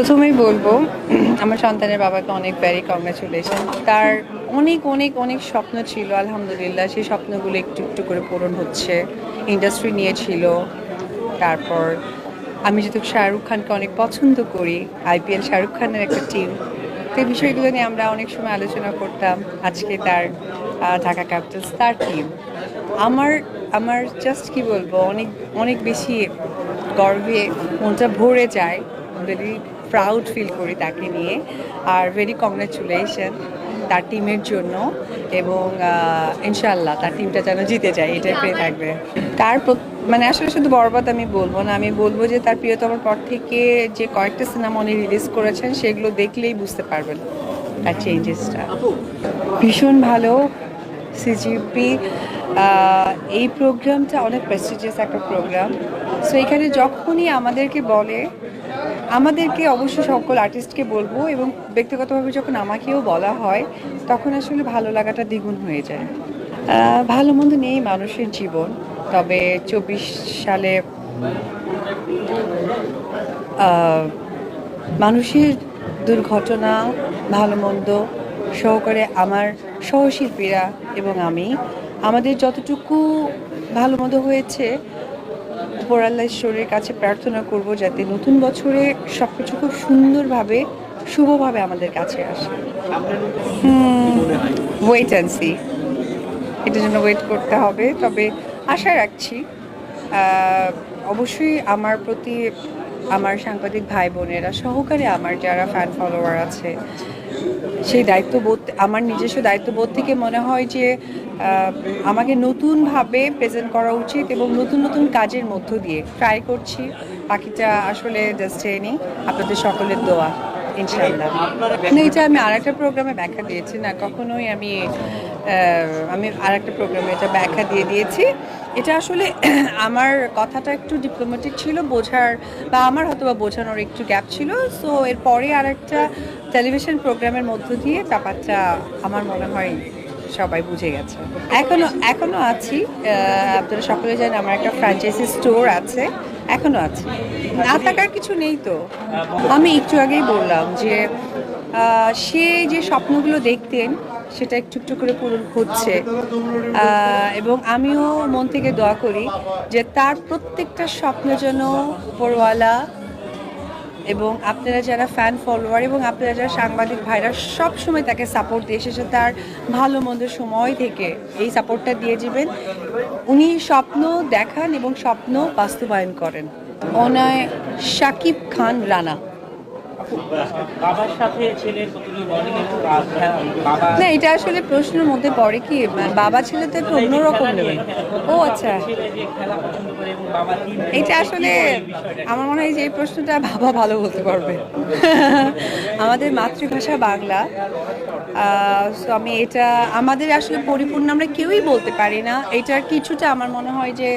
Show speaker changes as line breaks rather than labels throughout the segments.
প্রথমেই বলব, আমার সন্তানের বাবাকে অনেক ভ্যারি কংগ্রেচুলেশন তার অনেক অনেক অনেক স্বপ্ন ছিল, আলহামদুলিল্লাহ। সেই স্বপ্নগুলো একটু একটু করে পূরণ হচ্ছে। ইন্ডাস্ট্রি নিয়ে ছিল। তারপর আমি যেহেতু শাহরুখ খানকে অনেক পছন্দ করি আইপিএল শাহরুখ খানের একটা টিম তো বিষয়গুলো নিয়ে আমরা অনেক সময় আলোচনা করতাম। আজকে তার ঢাকা ক্যাপিটালস তার টিম আমার আমার জাস্ট কি বলব, অনেক অনেক বেশি গর্বে মনটা ভরে যায়। প্রাউড ফিল করি তাকে নিয়ে। আর ভেরি কংগ্রেচুলেশন তার টিমের জন্য এবং ইনশাল্লাহ তার টিমটা যেন জিতে যায় এটাই পেয়ে থাকবে। তার মানে আসলে শুধু বরবাদ আমি বলব না আমি বলব যে তার প্রিয়তমার পর থেকে যে কয়েকটা সিনেমা উনি রিলিজ করেছেন সেগুলো দেখলেই বুঝতে পারবেন তার চেঞ্জেসটা ভীষণ ভালো সিজিপি এই প্রোগ্রামটা অনেক প্রেস্টিজিয়াস একটা প্রোগ্রাম সো এখানে যখনই আমাদেরকে বলে আমাদেরকে অবশ্যই সকল আর্টিস্টকে বলব এবং ব্যক্তিগতভাবে যখন আমাকেও বলা হয়, তখন আসলে ভালো লাগাটা দ্বিগুণ হয়ে যায়। ভালো মন্দ নেই মানুষের জীবন, তবে চব্বিশ সালে মানুষের দুর্ঘটনা, ভালো মন্দ সহকারে আমার সহশিল্পীরা এবং আমি, আমাদের যতটুকু ভালো মন্দ হয়েছে উপর আল্লাহ ঈশ্বরের কাছে প্রার্থনা করব যাতে নতুন বছরে সব কিছু খুব সুন্দরভাবে, শুভভাবে আমাদের কাছে আসে। ওয়েট অ্যান্ড সি এটার জন্য ওয়েট করতে হবে। তবে আশা রাখছি অবশ্যই আমার প্রতি আমার সাংবাদিক ভাই বোনেরা সহকারে আমার যারা ফ্যান ফলোয়ার আছে সেই দায়িত্ববোধ আমার নিজস্ব দায়িত্ববোধ থেকে মনে হয় যে আমাকে নতুনভাবে প্রেজেন্ট করা উচিত এবং নতুন নতুন কাজের মধ্য দিয়ে ট্রাই করছি। পাখিটা আসলে জাস্ট এনি আপনাদের সকলের দোয়া ইনশাল্লাহ এটা আমি আরেকটা প্রোগ্রামে ব্যাখ্যা দিয়েছি না কখনোই আমি আহ, আর একটা প্রোগ্রামে এটা ব্যাখ্যা দিয়ে দিয়েছি। এটা আসলে আমার কথাটা একটু ডিপ্লোম্যাটিক ছিল বোঝার বা আমার হয়তো বা বোঝানোর একটু গ্যাপ ছিল। সো এরপরে আরেকটা টেলিভিশন প্রোগ্রামের মধ্য দিয়ে ব্যাপারটা আমার মনে হয় সবাই বুঝে গেছে। এখনও এখনও আছি। আপনারা সকলে জানেন আমার একটা ফ্র্যাঞ্চাইজি স্টোর আছে। এখনও আছে। না থাকার কিছু নেই তো। আমি একটু আগেই বললাম যে সে যে স্বপ্নগুলো দেখতেন, সেটা একটু একটু করে পূরণ হচ্ছে। এবং আমিও মন থেকে দোয়া করি যে তার প্রত্যেকটা স্বপ্ন যেন উপরওয়ালা এবং আপনারা যারা ফ্যান ফলোয়ার এবং আপনারা যারা সাংবাদিক ভাইরা সব সময় তাকে সাপোর্ট দিয়ে এসেছে, তার ভালো মন্দ সময় থেকে এই সাপোর্টটা দিয়ে যাবেন উনি স্বপ্ন দেখান এবং স্বপ্ন বাস্তবায়ন করেন। অনায় শাকিব খান রানা।
বাবার সাথে ছেলের বাবা
না এটা আসলে প্রশ্নের মধ্যে পড়ে কি বাবা ছেলে তো একটু অন্যরকম নেবেন ও আচ্ছা। এটা আসলে আমার মনে হয় যে এই প্রশ্নটা বাবা ভালো বলতে পারবে। আমাদের মাতৃভাষা বাংলা। সো আমি এটা আমাদের আসলে পরিপূর্ণ আমরা কেউই বলতে পারি না। এটার কিছুটা আমার মনে হয় যে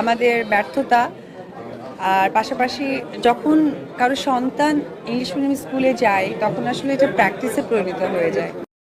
আমাদের ব্যর্থতা। আর পাশাপাশি যখন কারও সন্তান ইংলিশ মিডিয়াম স্কুলে যায়, তখন আসলে এটা প্র্যাকটিসে পরিণত হয়ে যায়।